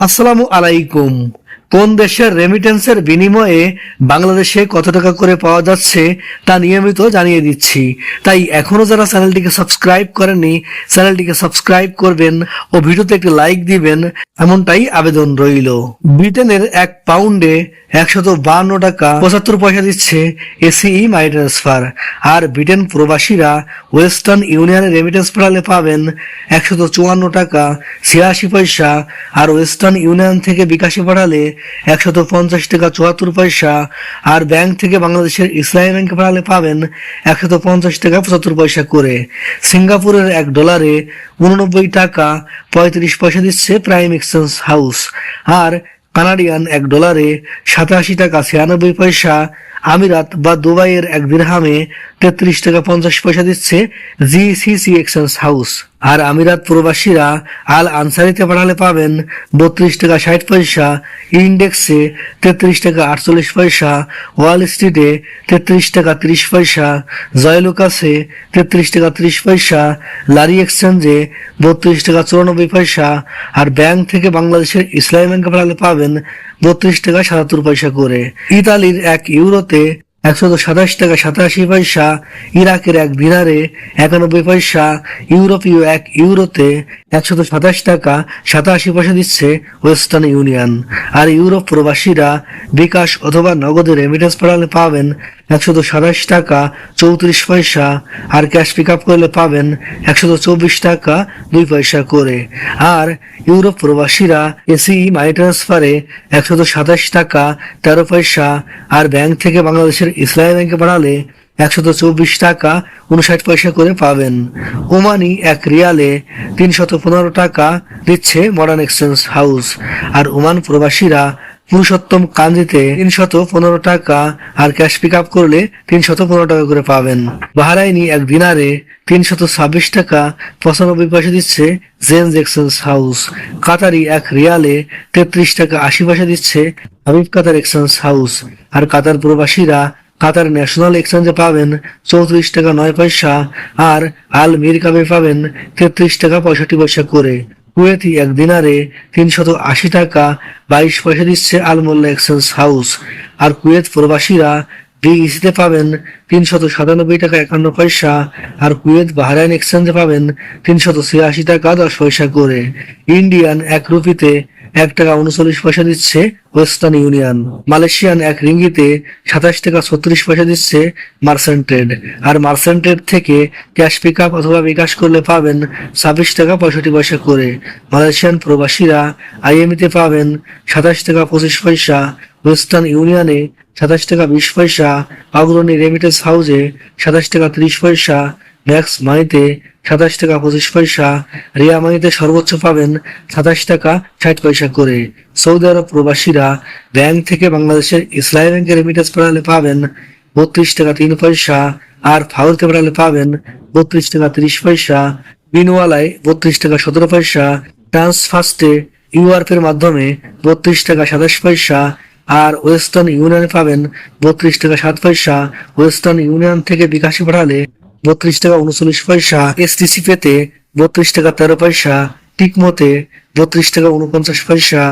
আসসালামু আলাইকুম। কোন দেশের রেমিটেন্সের বিনিময়ে বাংলাদেশে কত টাকা করে পাওয়া যাচ্ছে তা নিয়মিত জানিয়ে দিচ্ছি। তাই এখনও যারা চ্যানেলটিকে সাবস্ক্রাইব করেননি, চ্যানেলটিকে সাবস্ক্রাইব করবেন ও ভিডিওতে একটি লাইক দিবেন, এমনটাই আবেদন রইল। ব্রিটেনের এক পাউন্ডে একশত বান্ন টাকা পঁচাত্তর পয়সা দিচ্ছে এসিই মাই ট্রান্সফার আর ব্রিটেন প্রবাসীরা ওয়েস্টার্ন ইউনিয়নে রেমিটেন্স পাঠালে পাবেন একশত চুয়ান্ন টাকা, ছিয়াশি পয়সা, আর ওয়েস্টার্ন ইউনিয়ন থেকে বিকাশে পাঠালে একশত পঞ্চাশ টাকা, চুয়াত্তর পয়সা, আর ব্যাংক থেকে বাংলাদেশের ইসলামী ব্যাংকে পাঠালে পাবেন একশত পঞ্চাশ টাকা, পঁচাত্তর পয়সা করে। সিঙ্গাপুরের এক ডলারে উননব্বই টাকা, পঁয়ত্রিশ পয়সা দিচ্ছে প্রাইম এক্সচেঞ্জ হাউস আর কানাডিয়ান এক ডলারে সাতাশি টাকা, ছিয়ানব্বই পয়সা, আমিরাত বা দুবাইয়ের এক দিরহামে তেত্রিশ টাকা পঞ্চাশ পয়সা দিচ্ছে জিসিসি এক্সচেঞ্জ হাউস আর আমিরাত প্রবাসীরা আল আনসারিতে পাঠালে পাবেন বত্রিশ টাকা ষাট পয়সা, ইন্ডেক্সে তেত্রিশ টাকা আটচল্লিশ পয়সা, ওয়াল স্ট্রিটে তেত্রিশ টাকা ত্রিশ পয়সা, জয়লুকাসে তেত্রিশ টাকা ত্রিশ পয়সা, লারি এক্সচেঞ্জে বত্রিশ টাকা চুরানব্বই পয়সা, আর ব্যাংক থেকে বাংলাদেশের ইসলামী ব্যাংকে পাঠালে পাবেন বত্রিশ টাকা সাতাত্তর পয়সা করে। ইতালির এক ইউরোতে একশত সাতাশ টাকা সাতাশি পয়সা, ইরাকের এক দিনারে একানব্বই পয়সা, ইউরোপীয় এক ইউরোতে একশত সাতাশ টাকা সাতাশি পয়সা দিচ্ছে ওয়েস্টার্ন ইউনিয়ন। আর ইউরোপ প্রবাসীরা বিকাশ অথবা নগদের রেমিটেন্স পাঠালে পাবেন একশত সাতাশ টাকা, চৌত্রিশ পয়সা। আর ক্যাশ পিক আপ করলে পাবেন একশত চব্বিশ টাকা, দুই পয়সা করে। আর ইউরোপ প্রবাসীরা এসিই মানি ট্রান্সফারে একশত সাতাশ টাকা, তেরো পয়সা। আর ব্যাংক থেকে বাংলাদেশের ইসলামী ব্যাংকে পাঠালে একশত চব্বিশ টাকা উনষাট পয়সা করে পাবেন। ওমানি এক রিয়ালে তিনশত পনেরো টাকা দিচ্ছে মডার্ন এক্সচেঞ্জ হাউস আর ওমান প্রবাসীরা পুরুষোত্তম কান্দিতে তিনশত পনেরো টাকা আর ক্যাশ পিক আপ করলে তিনশত পনেরো টাকা করে পাবেন। বাহারাইনি এক দিনারে তিনশত ছাব্বিশ টাকা পঁচানব্বই পয়সা দিচ্ছে জেন্স এক্সচেঞ্জ হাউস। কাতারি এক রিয়ালে তেত্রিশ টাকা আশি পয়সা দিচ্ছে হাবিব কাতার এক্সচেঞ্জ হাউস। আর কাতার প্রবাসীরা কাতার ন্যাশনাল এক্সচেঞ্জে পাবেন চৌত্রিশ টাকা নয় পয়সা আর আল মির কাপে পাবেন তেত্রিশ টাকা পঁয়ষট্টি পয়সা করে। কুয়েতি এক দিনারে তিনশত আশি টাকা, বাইশ পয়সা দিচ্ছে আলমোল্লা এক্সচেঞ্জ হাউস। আর কুয়েত প্রবাসীরা ডিইসিতে পাবেন তিনশত সাতানব্বই টাকা একান্ন পয়সা, আর কুয়েত বাহরাইন এক্সচেঞ্জে পাবেন তিনশত ছিয়াশি টাকা দশ পয়সা করে। ইন্ডিয়ান এক রুপিতে এক টাকা উনচল্লিশ পয়সা দিচ্ছে ওয়েস্টার্ন ইউনিয়ন। মালয়েশিয়ান এক রিঙ্গিতে সাতাশ টাকা ছত্রিশ পয়সা দিচ্ছে মার্সেন্ট ট্রেড। আর মার্সেন্ট ট্রেড থেকে ক্যাশ পিক আপ অথবা বিকাশ করলে পাবেন ছাব্বিশ টাকা পঁয়ষট্টি পয়সা করে। মালয়েশিয়ান প্রবাসীরা আইএমইতে পাবেন সাতাশ টাকা পঁচিশ পয়সা, ওয়েস্টার্ন ইউনিয়নে সাতাশ টাকা বিশ পয়সা অগ্রণী রেমিটেন্স হাউসে সাতাশ টাকা ত্রিশ পয়সা ম্যাক্স মানিতে সাতাশ টাকা পঁচিশ পয়সা, রিয়া মানিতে সর্বোচ্চ পাবেন সাতাশ টাকা ষাট পয়সা করে। সৌদি আরব প্রবাসীরা ব্যাংক থেকে বাংলাদেশের ইসলামী ব্যাংকে রেমিটেন্স পাঠালে পাবেন বত্রিশ টাকা তিন পয়সা আর ফাউলতে পাঠালে পাবেন বত্রিশ টাকা তিরিশ পয়সা। বিনওয়ালায় বত্রিশ টাকা সতেরো পয়সা ট্রান্সফার্স্টে ইউআরপের মাধ্যমে বত্রিশ টাকা সাতাশ পয়সা আর ওয়েস্টার্ন ইউনিয়নে পাবেন বত্রিশ টাকা সাত পয়সা। ওয়েস্টার্ন ইউনিয়ন থেকে বিকাশে পাঠালে বত্রিশ টাকা উনচল্লিশ পয়সা। এসটিসি পেতে বত্রিশ টাকা তেরো পয়সা। টিকমতে বত্রিশ টাকা উনপঞ্চাশ পয়সা।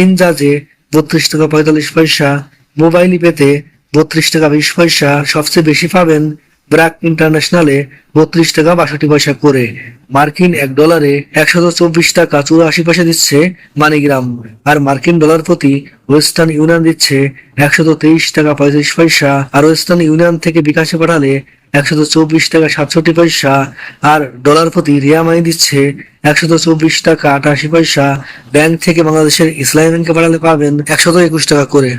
ইনজাজে বত্রিশ টাকা পঁয়তাল্লিশ পয়সা। মোবাইলি পেতে বত্রিশ টাকা বিশ পয়সা। সবচেয়ে বেশি পাবেন ব্র্যাক ইন্টারন্যাশনালে বত্রিশ টাকা বাষট্টি পয়সা করে। মার্কিন এক ডলারে একশত চব্বিশ টাকা চুরাশি পয়সা দিচ্ছে মানিগ্রাম। আর মার্কিন ডলার প্রতি ওয়েস্টার্ন ইউনিয়ন দিচ্ছে একশত তেইশ টাকা পঁয়ত্রিশ পয়সা। আর ওয়েস্টার্ন ইউনিয়ন থেকে বিকাশে পাঠালে একশত চব্বিশ টাকা সাতষট্টি পয়সা। আর ডলার প্রতি রিয়া মানি দিচ্ছে একশত চব্বিশ টাকা আটাশি পয়সা। ব্যাংক থেকে বাংলাদেশের ইসলামী ব্যাংকে পাঠালে পাবেন একশত একুশ টাকা করে।